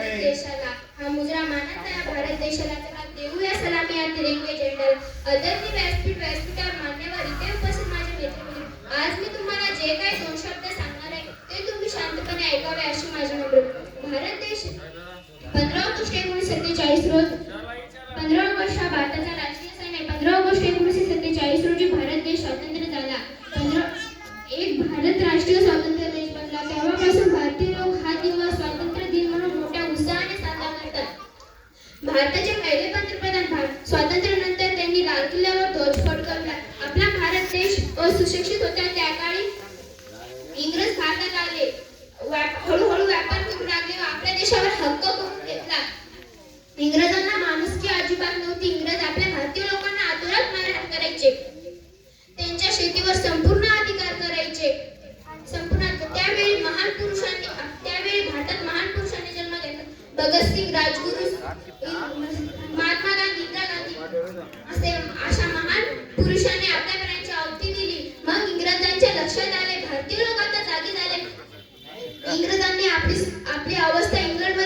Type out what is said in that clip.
भारत देशाला. हा मुजरा मानत या भारत देशाला चला देऊया सलामी. या तिरंगे झेंड्याला आदरणीय व्यासपीठ व्यासपीठावर मान्यवर इथे उपस्थित माझे मित्र आज मी तुम्हाला जे काही दोन शब्द सांगणार आहे ते तुम्ही शांतपणे ऐकावे अशी माझी नम्र भारत देश पंधरा ऑगस्ट एकोणीसशे सत्तेचाळीस रोज पंधरा ऑगस्ट हा भारताचा राष्ट्रीय सण आहे. पंधरा ऑगस्ट एकोणीसशे भारताचे पहिले पंतप्रधान स्वातंत्र्यानंतर त्यांनी लाल किल्ल्यावर ध्वज फडकवला. आपला भारत देश असुशिक्षित होता. त्या काळी इंग्रज भारतात आले. हळूहळू व्यापार करू लागले व आपल्या देशावर हक्क करून घेतला. इंग्रजांना माणूस भगतसिंग राजगुरू महात्मा गांधी इंदिरा गांधी असे अशा महान पुरुषांनी आपल्या प्राणांची आहुती दिली. मग इंग्रजांच्या लक्षात आले भारतीय लोक आता जागी झाले. इंग्रजांनी आपली आपली अवस्था इंग्रज